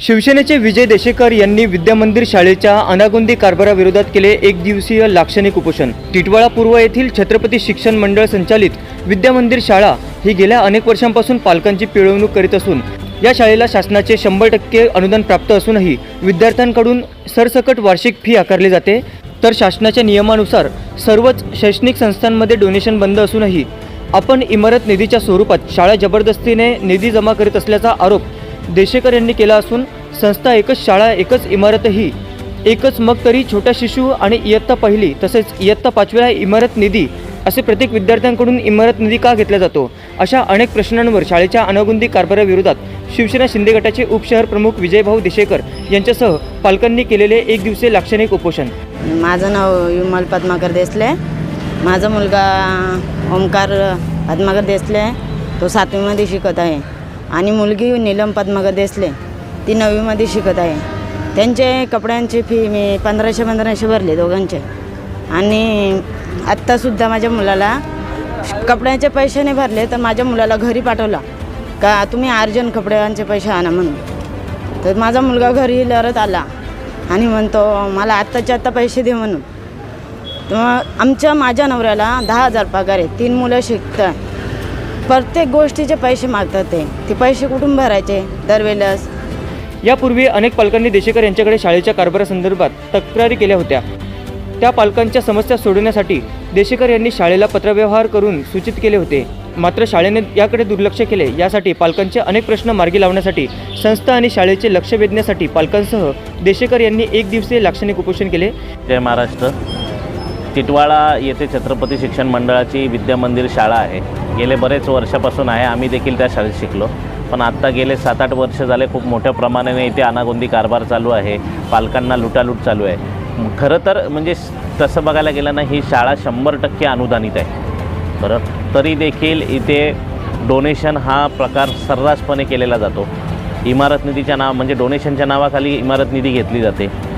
शिवसेनेचे विजय देशेकर यांनी विद्यामंदिर शाळेच्या अनागोंदी कारभाराविरोधात केले एक दिवसीय लाक्षणिक उपोषण. टिटवाळा पूर्व येथील छत्रपती शिक्षण मंडळ संचालित विद्यामंदिर शाळा ही गेल्या अनेक वर्षांपासून पालकांची पिळवणूक करीत असून या शाळेला शासनाचे शंभर टक्के अनुदान प्राप्त असूनही विद्यार्थ्यांकडून सरसकट वार्षिक फी आकारली जाते. तर शासनाच्या नियमानुसार सर्वच शैक्षणिक संस्थांमध्ये डोनेशन बंद असूनही आपण इमारत निधीच्या स्वरूपात शाळा जबरदस्तीने निधी जमा करीत असल्याचा आरोप देशेकर यांनी केला असून संस्था एकच शाळा एकच इमारतही एकच मग तरी छोट्या शिशु आणि इयत्ता पहिली तसेच इयत्ता पाचवीला इमारत निधी असे प्रत्येक विद्यार्थ्यांकडून इमारत निधी का घेतला जातो? अशा अनेक प्रश्नांवर शाळेच्या अनागुंदी कारभाराविरोधात शिवसेना शिंदे गटाचे उपशहर प्रमुख विजयभाऊ देशेकर यांच्यासह पालकांनी केलेले एक दिवसीय लाक्षणिक उपोषण. माझं नाव विमल पद्माकर देसले. माझा मुलगा ओमकार पद्माकर देसले तो सातवीमध्ये शिकत आहे. आणि मुलगी नीलम पद्माकर देसले ती नववीमध्ये शिकत आहे. त्यांचे कपड्यांची फी मी पंधराशे पंधराशे भरले दोघांचे. आणि आत्तासुद्धा माझ्या मुलाला कपड्यांचे पैसे नाही भरले तर माझ्या मुलाला घरी पाठवला. का तुम्ही अर्जंट कपड्यांचे पैसे आणा म्हणून. तर माझा मुलगा घरी लढत आला आणि म्हणतो मला आत्ताच्या आत्ता पैसे दे म्हणून. आमच्या माझ्या नवऱ्याला दहा हजार पगार आहे. तीन मुलं शिकतात. प्रत्येक गोष्टीचे पैसे मागतात ते. ते पैसे कुठून भरायचे? दरवेळेस. यापूर्वी अनेक पालकांनी देशेकर यांच्याकडे शाळेच्या कारभारासंदर्भात तक्रारी केल्या होत्या. त्या पालकांच्या समस्या सोडवण्यासाठी देशेकर यांनी शाळेला पत्रव्यवहार करून सूचित केले होते. मात्र शाळेने याकडे दुर्लक्ष केले. यासाठी पालकांचे अनेक प्रश्न मार्गी लावण्यासाठी संस्था आणि शाळेचे लक्ष वेधण्यासाठी पालकांसह देशेकर यांनी एक दिवसीय लाक्षणिक उपोषण केले. जय महाराष्ट्र. टिटवाळा येथे छत्रपती शिक्षण मंडळाची विद्यामंदिर शाळा आहे. गेले बरेच वर्षापासून आहे. आम्ही देखील त्या शाळेत शिकलो. पण आत्ता गेले सात आठ वर्ष झाले. खूप मोठ्या प्रमाणाने इथे अनागोंदी कारभार चालू आहे. पालकांना लुटालूट चालू आहे. खरं तर म्हणजे तसं बघायला गेलं ना ही शाळा शंभर टक्के अनुदानित आहे. बरं? तरी देखील इथे डोनेशन हा प्रकार सर्रासपणे केलेला जातो. इमारत निधीच्या नाव म्हणजे डोनेशनच्या नावाखाली इमारत निधी घेतली जाते.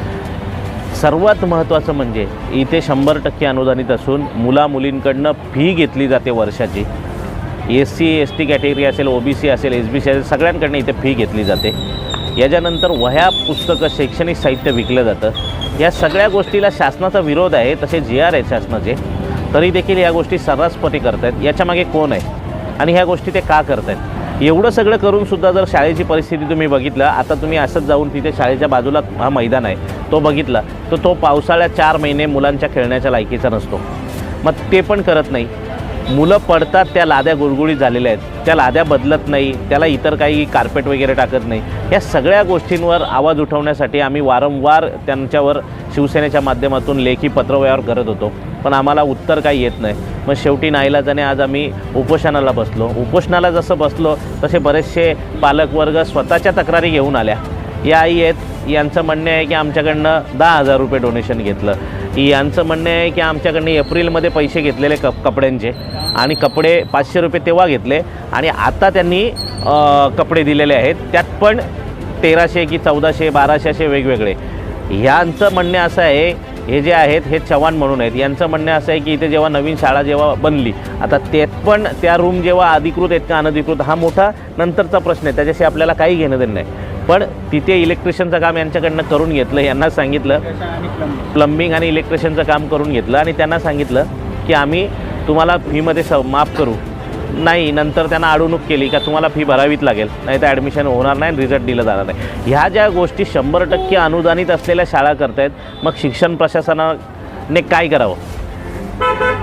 सर्वात महत्त्वाचं म्हणजे इथे शंभर टक्के अनुदानित असून मुला मुलींकडनं फी घेतली जाते वर्षाची. S C S T category असेल ओ बी सी असेल एस बी सी असेल सगळ्यांकडनं इथे फी घेतली जाते. याच्यानंतर वह्या पुस्तकं शैक्षणिक साहित्य विकलं जातं. या सगळ्या गोष्टीला शासनाचा विरोध आहे तसे जी आर आहे शासनाचे. तरी देखील या गोष्टी सर्रासपणे करत आहेत याच्यामागे कोण आहे? आणि ह्या गोष्टी ते का करत आहेत एवढं सगळं करूनसुद्धा जर शाळेची परिस्थिती तुम्ही बघितलं आता तुम्ही असंच जाऊन तिथे शाळेच्या बाजूला हा मैदान आहे तो बघितला तर तो पावसाळ्यात चार महिने मुलांच्या खेळण्याच्या लायकीचा नसतो. मग ते पण करत नाही. मुलं पडतात त्या लाद्या गुळगुळीत झालेल्या आहेत. त्या लाद्या बदलत नाही त्याला इतर काही कार्पेट वगैरे टाकत नाही. या सगळ्या गोष्टींवर आवाज उठवण्यासाठी आम्ही वारंवार त्यांच्यावर शिवसेनेच्या माध्यमातून लेखी पत्रव्यवहार करत होतो. पण आम्हाला उत्तर काही येत नाही. मग शेवटी नाईलाजाने आज आम्ही उपोषणाला बसलो. उपोषणाला जसं बसलो तसे बरेचसे पालकवर्ग स्वतःच्या तक्रारी घेऊन आल्या. या आई आहेत यांचं म्हणणं आहे की आमच्याकडनं दहा हजार रुपये डोनेशन घेतलं. यांचं म्हणणं आहे की आमच्याकडनं एप्रिलमध्ये पैसे घेतलेले कप कपड्यांचे. आणि कपडे पाचशे रुपये तेव्हा घेतले. आणि आता त्यांनी कपडे दिलेले आहेत. त्यात पण तेराशे की चौदाशे बाराशे असे वेगवेगळे. ह्यांचं म्हणणे असं आहे हे जे आहेत हे चव्हाण म्हणून आहेत. यांचं म्हणणं असं आहे की इथे जेव्हा नवीन शाळा जेव्हा बनली आता ते पण त्या रूम जेव्हा अधिकृत आहेत का अनधिकृत हा मोठा नंतरचा प्रश्न आहे. त्याच्याशी आपल्याला काही घेणं देणं नाही. पण तिथे इलेक्ट्रिशियनचं काम यांच्याकडनं करून घेतलं यांना सांगितलं प्लंबिंग आणि इलेक्ट्रिशियनचं काम करून घेतलं आणि त्यांना सांगितलं की आम्ही तुम्हाला फीमध्ये स माफ करू. नाही नंतर त्यांना अडवणूक केली का तुम्हाला फी भरावीच लागेल. नाही तर ॲडमिशन होणार नाही रिझल्ट दिलं जाणार नाही. ह्या ज्या गोष्टी शंभर टक्के अनुदानित असलेल्या शाळा करतायत मग शिक्षण प्रशासनाने काय करावं?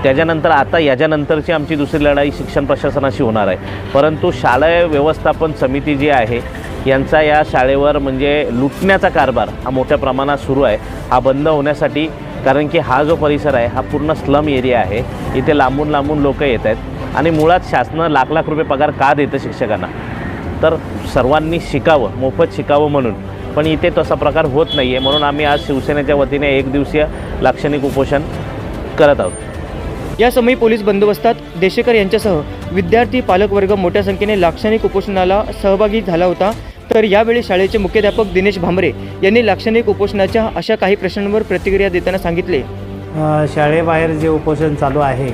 त्याच्यानंतर आता याच्यानंतरची आमची दुसरी लढाई शिक्षण प्रशासनाशी होणार आहे. परंतु शालेय व्यवस्थापन समिती जी आहे यांचा या शाळेवर म्हणजे लुटण्याचा कारभार हा मोठ्या प्रमाणात सुरू आहे. हा बंद होण्यासाठी कारण की हा जो परिसर आहे हा पूर्ण स्लम एरिया आहे. इथे लांबून लांबून लोक येत आहेत आणि मुळात शासनं लाख लाख रुपये पगार का देतं शिक्षकांना? तर सर्वांनी शिकावं मोफत शिकावं म्हणून. पण इथे तसा प्रकार होत नाही आहे म्हणून आम्ही आज शिवसेनेच्या वतीने एक दिवसीय लाक्षणिक उपोषण करत आहोत. या समयी पोलीस बंदोबस्तात देशेकर यांच्यासह विद्यार्थी पालकवर्ग मोठ्या संख्येने लाक्षणिक उपोषणाला सहभागी झाला होता. तर यावेळी शाळेचे मुख्याध्यापक दिनेश भांबरे यांनी लाक्षणिक उपोषणाच्या अशा काही प्रश्नांवर प्रतिक्रिया देताना सांगितले. शाळेबाहेर जे उपोषण चालू आहे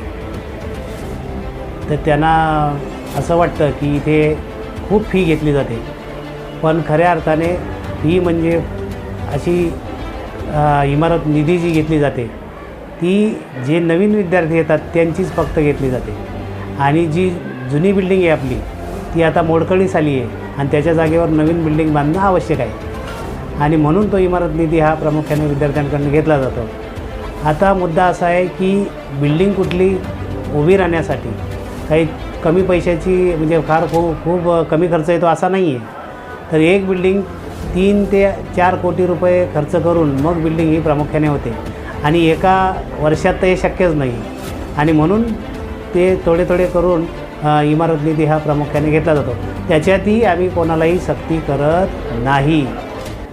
तर त्यांना असं वाटतं की इथे खूप फी घेतली जाते. पण खऱ्या अर्थाने फी म्हणजे अशी इमारत निधी जी घेतली जाते. ती जे नवीन विद्यार्थी येतात त्यांचीच फक्त घेतली जाते. आणि जी जुनी बिल्डिंग आहे आपली ती आता मोडकळीस आली आहे आणि त्याच्या जागेवर नवीन बिल्डिंग बांधणं आवश्यक आहे. आणि म्हणून तो इमारत निधी हा प्रामुख्याने विद्यार्थ्यांकडून घेतला जातो. आता मुद्दा असा आहे की बिल्डिंग कुठली उभी राहण्यासाठी काही कमी पैशाची म्हणजे फार खूप खूप कमी खर्च येतो असा नाही आहे तर एक बिल्डिंग तीन ते चार कोटी रुपये खर्च करून मग बिल्डिंग ही प्रामुख्याने होते. आणि एका वर्षात तर हे शक्यच नाही. आणि म्हणून ते थोडे थोडे करून इमारत निधी हा प्रामुख्याने घेतला जातो. त्याच्यातही आम्ही कोणालाही सक्ती करत नाही.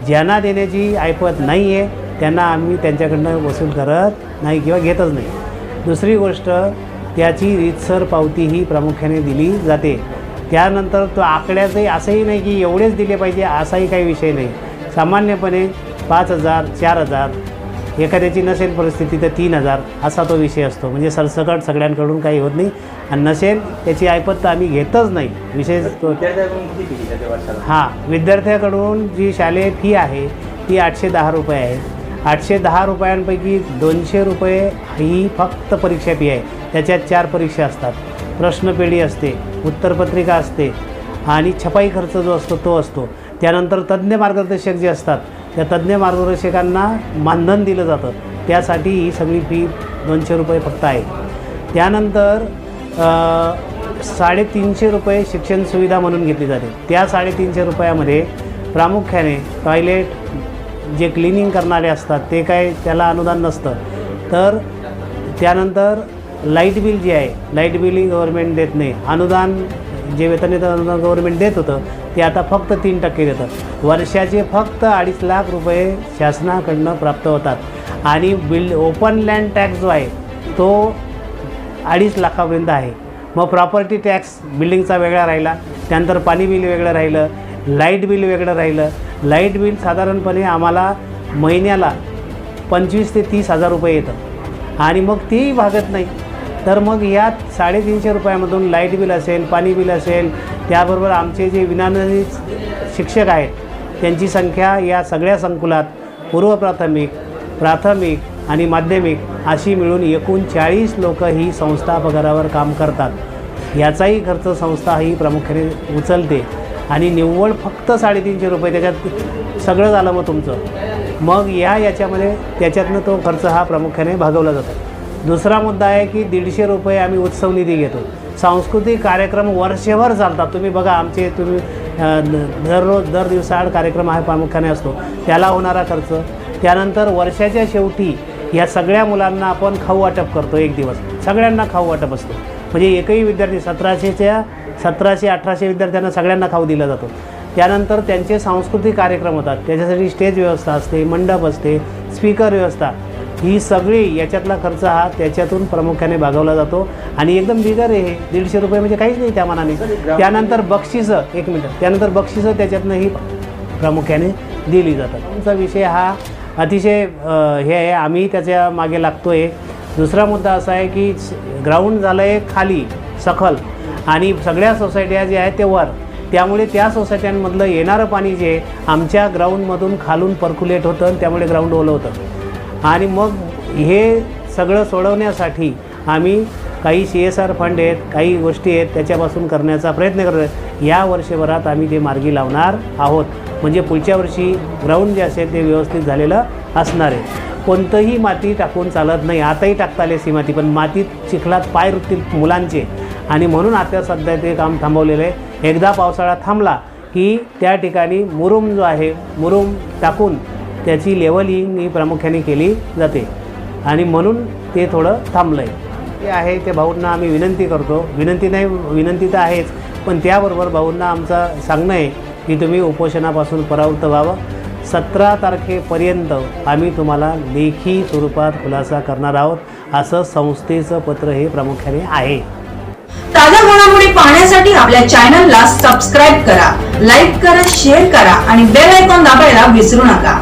ज्यांना देण्याची ऐपत नाही आहे त्यांना आम्ही त्यांच्याकडनं वसूल करत नाही किंवा घेतच नाही. दुसरी गोष्ट त्याची रीतसर पावती ही प्रामुख्याने दिली जाते. त्यानंतर तो आकड्याचंही असंही नाही की एवढेच दिले पाहिजे असाही काही विषय नाही. सामान्यपणे पाच हजार चार हजार एखाद्याची नसेल परिस्थिती तर तीन हजार असा तो विषय असतो. म्हणजे सरसकट सगळ्यांकडून काही होत नाही आणि नसेल त्याची ऐपत तर आम्ही घेतच नाही. विशेष हां विद्यार्थ्याकडून जी शालेय फी आहे ती आठशे दहा रुपये आहे. आठशे दहा रुपयांपैकी दोनशे रुपये ही फक्त परीक्षा फी आहे. त्याच्यात चार परीक्षा असतात. प्रश्नपेढी असते उत्तरपत्रिका असते आणि छपाई खर्च जो असतो तो असतो. त्यानंतर तज्ज्ञ मार्गदर्शक जे असतात त्या तज्ज्ञ मार्गदर्शकांना मानधन दिलं जातं. त्यासाठी ही सगळी फी दोनशे रुपये फक्त आहे. त्यानंतर साडेतीनशे रुपये शिक्षण सुविधा म्हणून घेतली जाते. त्या साडेतीनशे रुपयामध्ये प्रामुख्याने टॉयलेट जे क्लिनिंग करणारे असतात ते काय त्याला अनुदान नसतं. तर त्यानंतर लाइट बिल जे आहे लाइट बिलही गव्हर्मेंट देत नाही. अनुदान जे वेतन येतं अनुदान गव्हर्मेंट देत होतं ते आता फक्त तीन टक्के देतं वर्षाचे फक्त अडीच लाख रुपये शासनाकडनं प्राप्त होतात. आणि बिल ओपन लँड टॅक्स जो आहे तो अडीच लाखापर्यंत आहे. मग प्रॉपर्टी टॅक्स बिल्डिंगचा वेगळा राहिला त्यानंतर पाणी बिल वेगळं राहिलं लाइट बिल वेगळं राहिलं. लाइट बिल साधारणपणे आम्हाला महिन्याला पंचवीस ते तीस हजार रुपये येतं. आणि मग तेही भागत नाही. तर मग यात साडेतीनशे रुपयामधून लाइट बिल असेल पाणी बिल असेल त्याबरोबर आमचे जे विनानिधी शिक्षक आहेत त्यांची संख्या या सगळ्या संकुलात पूर्व प्राथमिक प्राथमिक आणि माध्यमिक अशी मिळून एकूण चाळीस लोक ही संस्था पगारावर काम करतात. याचाही खर्च संस्था ही प्रामुख्याने उचलते आणि निव्वळ फक्त साडेतीनशे रुपये त्याच्यात सगळं झालं मग तुमचं. मग या याच्यामध्ये त्याच्यातनं तो खर्च हा प्रामुख्याने भागवला जातो. दुसरा मुद्दा आहे की दीडशे रुपये आम्ही उत्सव निधी घेतो. सांस्कृतिक कार्यक्रम वर्षभर चालतात. तुम्ही बघा आमचे तुम्ही दररोज दर दिवसाआड कार्यक्रम हा प्रामुख्याने असतो. त्याला होणारा खर्च. त्यानंतर वर्षाच्या शेवटी या सगळ्या मुलांना आपण खाऊ वाटप करतो एक दिवस. सगळ्यांना खाऊ वाटप असतो. म्हणजे एकही विद्यार्थी सतराशेच्या सतराशे अठराशे विद्यार्थ्यांना सगळ्यांना खाऊ दिला जातो. त्यानंतर त्यांचे सांस्कृतिक कार्यक्रम होतात. त्याच्यासाठी स्टेज व्यवस्था असते मंडप असते स्पीकर व्यवस्था. ही सगळी याच्यातला खर्च हा त्याच्यातून प्रामुख्याने भागवला जातो. आणि एकदम बिगर हे. दीडशे रुपये म्हणजे काहीच नाही त्या मानाने. त्यानंतर बक्षिसं एक मिनटं. त्यानंतर बक्षिसं त्याच्यातनं ही प्रामुख्याने दिली जातात. तुमचा विषय हा अतिशय हे आहे. आम्ही त्याच्यामागे लागतो आहे दुसरा मुद्दा असा आहे की ग्राउंड झालं आहे खाली सखल. आणि सगळ्या सोसायट्या ज्या आहेत ते वर. त्यामुळे त्या सोसायट्यांमधलं येणारं पाणी जे आमच्या ग्राउंडमधून खालून पर्क्युलेट होतं आणि त्यामुळे ग्राउंड ओलं होतं. आणि मग हे सगळं सोडवण्यासाठी आम्ही काही सी एस आर फंड आहेत काही गोष्टी आहेत त्याच्यापासून करण्याचा प्रयत्न करतो आहे. या वर्षभरात आम्ही ते मार्गी लावणार आहोत. म्हणजे पुढच्या वर्षी ग्राउंड जे असेल ते व्यवस्थित झालेलं असणार आहे. कोणतंही माती टाकून चालत नाही. आताही टाकता आली सी माती पण मातीत चिखलात पाय रुतील मुलांचे. आणि म्हणून आता सध्या ते काम थांबवलेलं आहे. एकदा पावसाळा थांबला की त्या ठिकाणी मुरुम जो आहे मुरुम टाकून त्याची लेवलिंग ही प्रामुख्याने केली जाते. आणि म्हणून ते थोडं थांबलं आहे ते आहे ते भाऊंना आम्ही विनंती करतो. विनंती नाही विनंती तर आहेच पण त्याबरोबर भाऊंना आमचं सांगणं आहे की तुम्ही उपोषणापासून परावृत्त व्हावं. सतरा तारखेपर्यंत आम्ही तुम्हाला लेखी स्वरूपात खुलासा करणार आहोत असं संस्थेचं पत्र हे प्रामुख्याने आहे. ताज्या घडामोडी पाहण्यासाठी आपल्या चॅनलला सबस्क्राईब करा लाईक करा शेअर करा आणि बेल आयकॉन दाबायला विसरू नका.